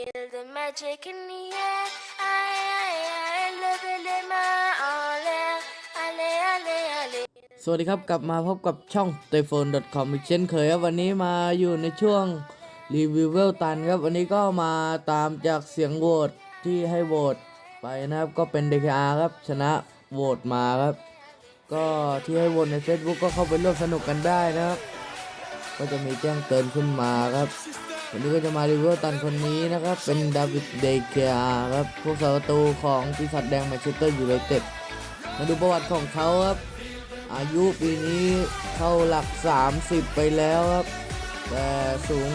Feel the magic in the air. I, I, I love it in my all air. Ale, ale, ale. สวัสดีครับ กลับมาพบกับช่อง t e p h o n e c o m อีกเช่นเคยครับ วันนี้มาอยู่ในช่วงรีวิวเวลตันครับ วันนี้ก็มาตามจากเสียงโหวตที่ให้โหวตไปนะครับ ก็เป็น DKR ครับ ชนะโหวตมาครับ ก็ที่ให้โหวตใน Facebook ก็เข้าไปร่วมสนุกกันได้นะครับ ก็จะมีแจ้งเตือนขึ้นมาครับ วันนี้ก็จะมารีวิวตันคนนี้นะครับ เป็นดาวิดเดคอาครับ พวกสาประตูของปีศาจแดงแมนเชสเตอร์ยูไนเต็ด มาดูประวัติของเขาครับ อายุปีนี้เข้าหลัก 30 ไปแล้วครับ แต่สูง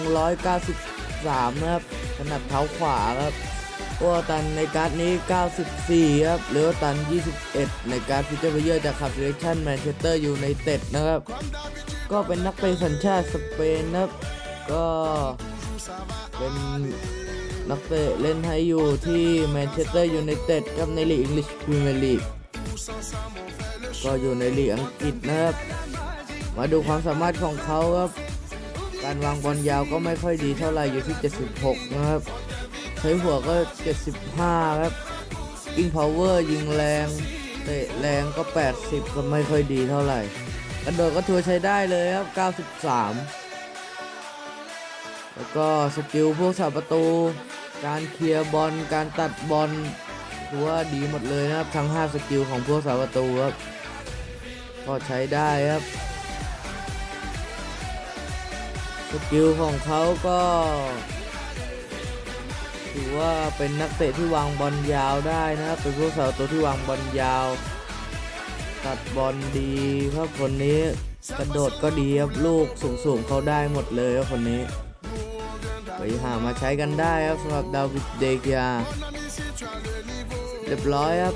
193 นะครับ ขนาดเท้าขวาครับตัวตันในการ์ดนี้ 94 ครับเหลือตัน 21 ในการ์ดฟิเจอร์เพเยอร์จากขับเซเลชั่นแมนเชสเตอร์ยูไนเต็ดนะครับ ก็เป็นนักเตะสัญชาติสเปนนะครับ ก็ เป็นนักเตะเล่นให้อยู่ที่แมนเชสเตอร์ยูไนเต็ดกับในลีกอังกฤษพรีเมียร์ลีกก็อยู่ในลีกอังกฤษนะครับ มาดูความสามารถของเขาครับ การวางบอลยาวก็ไม่ค่อยดีเท่าไหร่อยู่ที่ 76 นะครับ ใช้หัวก็ 75 ครับยิงพาวเวอร์ยิงแรงเตะแรงก็ 80 ก็ไม่ค่อยดีเท่าไหร่กระโดดก็ถือว่าใช้ได้เลยครับ 93 แล้วก็สกิลพวกสาประตู การเคลียร์บอล การตัดบอลถือว่าดีหมดเลยนะครับ ทั้ง 5 สกิลของพวกสาประตูครับ ก็ใช้ได้ครับ สกิลของเขาก็ ถือว่าเป็นนักเตะที่วางบอลยาวได้นะครับ เป็นพวกสาวตัวที่วางบอลยาว ตัดบอลดีครับคนนี้กระโดดก็ดีครับ ลูกสูงๆเขาได้หมดเลยครับคนนี้ ไปหามาใช้กันได้ครับสำหรับดาวิดเดกยาเรียบร้อยครับ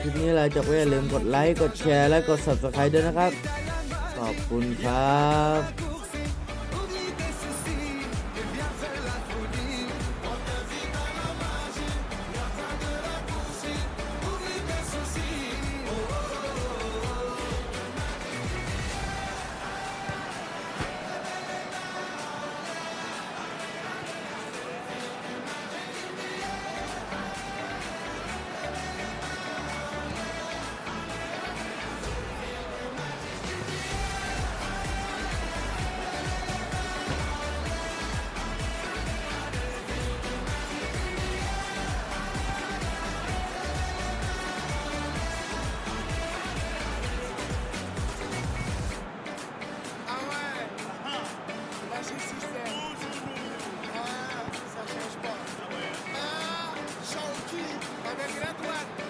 คลิปนี้เราจบก็อย่าลืมกดไลค์ กดแชร์ และกด subscribe ด้วยนะครับ ขอบคุณครับ Belgrano lá.